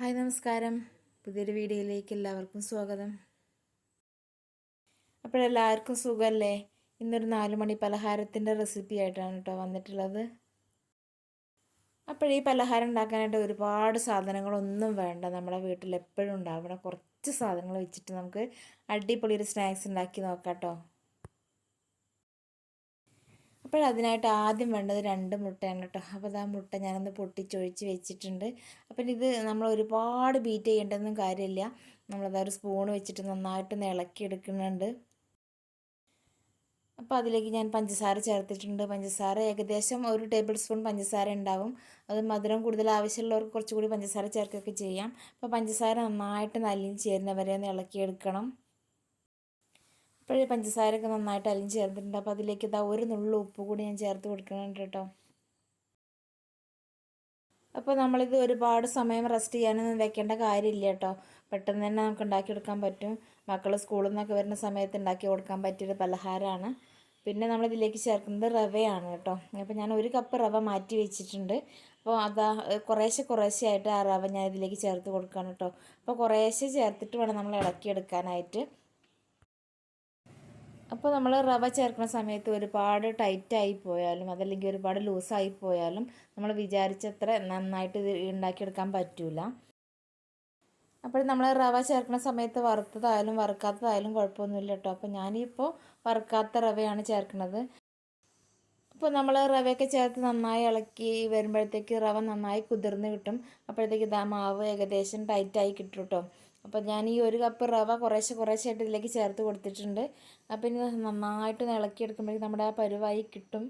Hi നമസ്കാരം. പുതിയൊരു വീഡിയോയിലേക്ക് എല്ലാവർക്കും സ്വാഗതം. അപ്പോഴെല്ലാവർക്കും സുഖമല്ലേ ഇന്നൊരു നാല് മണി പലഹാരത്തിന്റെ റെസിപ്പി ആയിട്ടാണ് കേട്ടോ വന്നിട്ടുള്ളത്. അപ്പോൾ ഈ പലഹാരം ഉണ്ടാക്കാനായിട്ട് ഒരുപാട് സാധനങ്ങളൊന്നും വേണ്ട. നമ്മുടെ വീട്ടിൽ എപ്പോഴും ഉണ്ടാവണം. കുറച്ച് സാധനങ്ങൾ വെച്ചിട്ട് നമുക്ക് അടിപൊളി ഒരു സ്നാക്സ് ഉണ്ടാക്കി നോക്കാം കേട്ടോ. അപ്പോൾ അതിനായിട്ട് ആദ്യം വേണ്ടത് രണ്ട് മുട്ടയാണ് കേട്ടോ. അപ്പോൾ ആ മുട്ട ഞാനൊന്ന് പൊട്ടിച്ചൊഴിച്ച് വെച്ചിട്ടുണ്ട്. അപ്പം ഇത് നമ്മൾ ഒരുപാട് ബീറ്റ് ചെയ്യേണ്ടതൊന്നും കാര്യമില്ല. നമ്മളത് ഒരു സ്പൂൺ വെച്ചിട്ട് നന്നായിട്ട് ഇളക്കി എടുക്കുന്നുണ്ട് അപ്പോൾ അതിലേക്ക് ഞാൻ പഞ്ചസാര ചേർത്തിട്ടുണ്ട്. പഞ്ചസാര ഏകദേശം ഒരു ടേബിൾ സ്പൂൺ പഞ്ചസാര ഉണ്ടാവും. അത് മധുരം കൂടുതൽ ആവശ്യമുള്ളവർക്ക് കുറച്ചുകൂടി പഞ്ചസാര ചേർക്കുകയൊക്കെ ചെയ്യാം. അപ്പോൾ പഞ്ചസാര നന്നായിട്ട് നല്ലിന് ചേരുന്നവരെ ഒന്ന് ഇളക്കിയെടുക്കണം. ഇപ്പോഴേ പഞ്ചസാരയൊക്കെ നന്നായിട്ട് അലിഞ്ഞ് ചേർത്തിട്ടുണ്ട് അപ്പോൾ അതിലേക്ക് ഇതാ ഒരു നുള്ളു ഉപ്പ് കൂടി ഞാൻ ചേർത്ത് കൊടുക്കുന്നുണ്ട് കേട്ടോ. അപ്പോൾ നമ്മളിത് ഒരുപാട് സമയം റെസ്റ്റ് ചെയ്യാനൊന്നും വെക്കേണ്ട കാര്യമില്ല കേട്ടോ. പെട്ടെന്ന് തന്നെ നമുക്ക് ഉണ്ടാക്കിയെടുക്കാൻ പറ്റും. മക്കൾ സ്കൂളിൽ നിന്നൊക്കെ വരുന്ന സമയത്ത് ഉണ്ടാക്കി കൊടുക്കാൻ പറ്റിയൊരു പലഹാരമാണ്. പിന്നെ നമ്മളിതിലേക്ക് ചേർക്കുന്നത് റവയാണ് കേട്ടോ. അപ്പോൾ ഞാൻ ഒരു കപ്പ് റവ മാറ്റി വെച്ചിട്ടുണ്ട്. അപ്പോൾ അതാ കുറേശ്ശെ കുറേശ്ശെ ആയിട്ട് ആ റവ ഞാൻ ഇതിലേക്ക് ചേർത്ത് കൊടുക്കുകയാണ് കേട്ടോ. അപ്പോൾ കുറേശ്ശെ ചേർത്തിട്ട് വേണം നമ്മൾ ഇളക്കിയെടുക്കാനായിട്ട്. അപ്പോൾ നമ്മൾ റവ ചേർക്കുന്ന സമയത്ത് ഒരുപാട് ടൈറ്റായി പോയാലും അതല്ലെങ്കിൽ ഒരുപാട് ലൂസായി പോയാലും നമ്മൾ വിചാരിച്ചത്ര നന്നായിട്ട് ഇത് ഉണ്ടാക്കിയെടുക്കാൻ പറ്റില്ല അപ്പോൾ നമ്മൾ റവ ചേർക്കുന്ന സമയത്ത് വറുത്തതായാലും വറുക്കാത്തതായാലും കുഴപ്പമൊന്നുമില്ല കേട്ടോ അപ്പോൾ ഞാനിപ്പോൾ വറുക്കാത്ത റവയാണ് ചേർക്കുന്നത് അപ്പോൾ നമ്മൾ റവയൊക്കെ ചേർത്ത് നന്നായി ഇളക്കി വരുമ്പോഴത്തേക്ക് റവ നന്നായി കുതിർന്ന് കിട്ടും. അപ്പോഴത്തേക്ക് ഇതാ മാവ് ഏകദേശം ടൈറ്റായി കിട്ടും കേട്ടോ അപ്പോൾ ഞാൻ ഈ ഒരു കപ്പ് റവ കുറേശ്ശെ കുറേശ്ശായിട്ട് ഇതിലേക്ക് ചേർത്ത് കൊടുത്തിട്ടുണ്ട്. അപ്പോൾ ഇനി നന്നായിട്ട് ഇളക്കി ഇളക്കിയെടുക്കുമ്പോഴേക്കും നമ്മുടെ ആ പരുവായി കിട്ടും.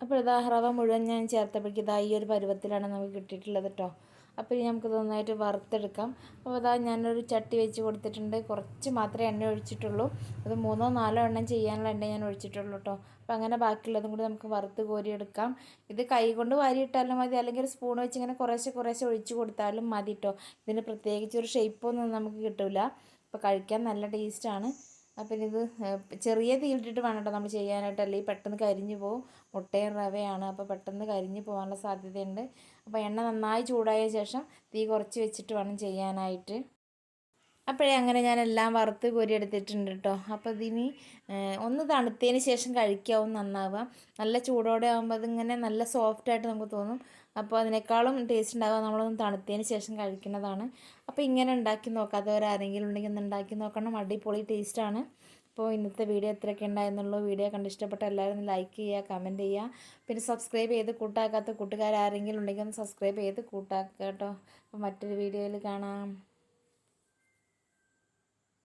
അപ്പോൾ ഇതാ റവ മുഴുവൻ ഞാൻ ചേർത്തപ്പോഴേക്കും ഇതാ ഈ ഒരു പരുവത്തിലാണ് നമുക്ക് കിട്ടിയിട്ടുള്ളത് കേട്ടോ അപ്പോൾ ഇനി നമുക്ക് നന്നായിട്ട് വറുത്തെടുക്കാം. അപ്പോൾ അതാ ഞാനൊരു ചട്ടി വെച്ച് കൊടുത്തിട്ടുണ്ട്. കുറച്ച് മാത്രമേ എണ്ണ ഒഴിച്ചിട്ടുള്ളൂ. അത് മൂന്നോ നാലോ എണ്ണം ചെയ്യാനുള്ള എണ്ണ ഞാൻ ഒഴിച്ചിട്ടുള്ളൂ കേട്ടോ അപ്പോൾ അങ്ങനെ ബാക്കിയുള്ളതും കൂടി നമുക്ക് വറുത്ത് കോരിയെടുക്കാം. ഇത് കൈ കൊണ്ട് വാരിയിട്ടാലും മതി. അല്ലെങ്കിൽ ഒരു സ്പൂൺ വെച്ച് ഇങ്ങനെ കുറേശ്ശെ കുറേശ്ശെ ഒഴിച്ച് കൊടുത്താലും മതി കേട്ടോ ഇതിന് പ്രത്യേകിച്ച് ഒരു ഷേപ്പൊന്നും നമുക്ക് കിട്ടില്ല അപ്പോൾ കഴിക്കാൻ നല്ല ടേസ്റ്റാണ് അപ്പം ഇത് ചെറിയ തീയിട്ടിട്ട് വേണം കേട്ടോ നമ്മൾ ചെയ്യാനായിട്ട് അല്ലെങ്കിൽ പെട്ടെന്ന് കരിഞ്ഞു പോകും മുട്ടയും റവയാണ്. അപ്പോൾ പെട്ടെന്ന് കരിഞ്ഞു പോകാനുള്ള സാധ്യതയുണ്ട്. അപ്പോൾ എണ്ണ നന്നായി ചൂടായ ശേഷം തീ കുറച്ച് വെച്ചിട്ട് വേണം ചെയ്യാനായിട്ട്. അപ്പോഴേ അങ്ങനെ ഞാൻ എല്ലാം വറുത്ത് കോരിയെടുത്തിട്ടുണ്ട് കേട്ടോ അപ്പോൾ ഇതിനി ഒന്ന് തണുത്തതിന് ശേഷം കഴിക്കാവും നന്നാവുക. നല്ല ചൂടോടെ ആകുമ്പോൾ അതിങ്ങനെ നല്ല സോഫ്റ്റായിട്ട് നമുക്ക് തോന്നും. അപ്പോൾ അതിനേക്കാളും ടേസ്റ്റ് ഉണ്ടാവുക നമ്മളൊന്ന് തണുത്തതിന് ശേഷം കഴിക്കുന്നതാണ്. അപ്പോൾ ഇങ്ങനെ ഉണ്ടാക്കി നോക്കാത്തവരാരെങ്കിലും ഉണ്ടെങ്കിൽ ഒന്ന് ഉണ്ടാക്കി നോക്കണം. അടിപൊളി ടേസ്റ്റാണ് അപ്പോൾ ഇന്നത്തെ വീഡിയോ എത്രയൊക്കെ ഉണ്ടായിരുന്നുള്ളൂ വീഡിയോ കണ്ട് ഇഷ്ടപ്പെട്ട എല്ലാവരും ലൈക്ക് ചെയ്യുക കമന്റ് ചെയ്യുക. പിന്നെ സബ്സ്ക്രൈബ് ചെയ്ത് കൂട്ടാക്കാത്ത കൂട്ടുകാരാരെങ്കിലും ഉണ്ടെങ്കിൽ ഒന്ന് സബ്സ്ക്രൈബ് ചെയ്ത് കൂട്ടാക്കുക കേട്ടോ. അപ്പോൾ മറ്റൊരു വീഡിയോയിൽ കാണാം.